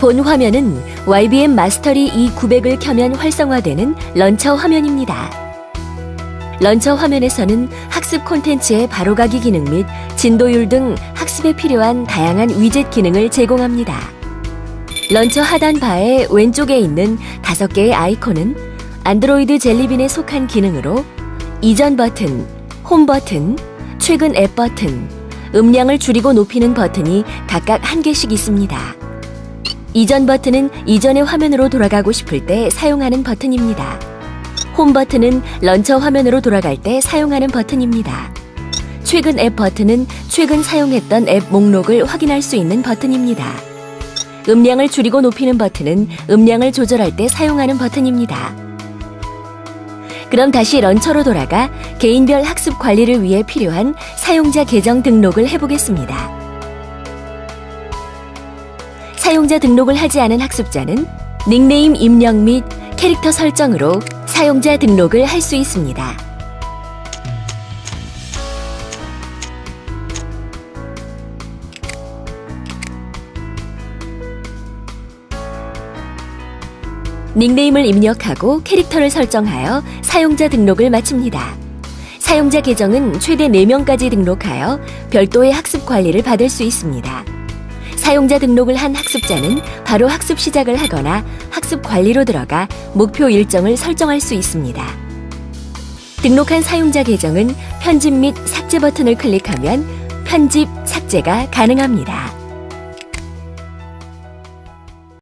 본 화면은 YBM 마스터리 E900을 켜면 활성화되는 런처 화면입니다. 런처 화면에서는 학습 콘텐츠의 바로가기 기능 및 진도율 등 학습에 필요한 다양한 위젯 기능을 제공합니다. 런처 하단 바의 왼쪽에 있는 다섯 개의 아이콘은 안드로이드 젤리빈에 속한 기능으로 이전 버튼, 홈 버튼, 최근 앱 버튼, 음량을 줄이고 높이는 버튼이 각각 한 개씩 있습니다. 이전 버튼은 이전의 화면으로 돌아가고 싶을 때 사용하는 버튼입니다. 홈 버튼은 런처 화면으로 돌아갈 때 사용하는 버튼입니다. 최근 앱 버튼은 최근 사용했던 앱 목록을 확인할 수 있는 버튼입니다. 음량을 줄이고 높이는 버튼은 음량을 조절할 때 사용하는 버튼입니다. 그럼 다시 런처로 돌아가 개인별 학습 관리를 위해 필요한 사용자 계정 등록을 해보겠습니다. 사용자 등록을 하지 않은 학습자는 닉네임 입력 및 캐릭터 설정으로 사용자 등록을 할 수 있습니다. 닉네임을 입력하고 캐릭터를 설정하여 사용자 등록을 마칩니다. 사용자 계정은 최대 4명까지 등록하여 별도의 학습 관리를 받을 수 있습니다. 사용자 등록을 한 학습자는 바로 학습 시작을 하거나 학습 관리로 들어가 목표 일정을 설정할 수 있습니다. 등록한 사용자 계정은 편집 및 삭제 버튼을 클릭하면 편집, 삭제가 가능합니다.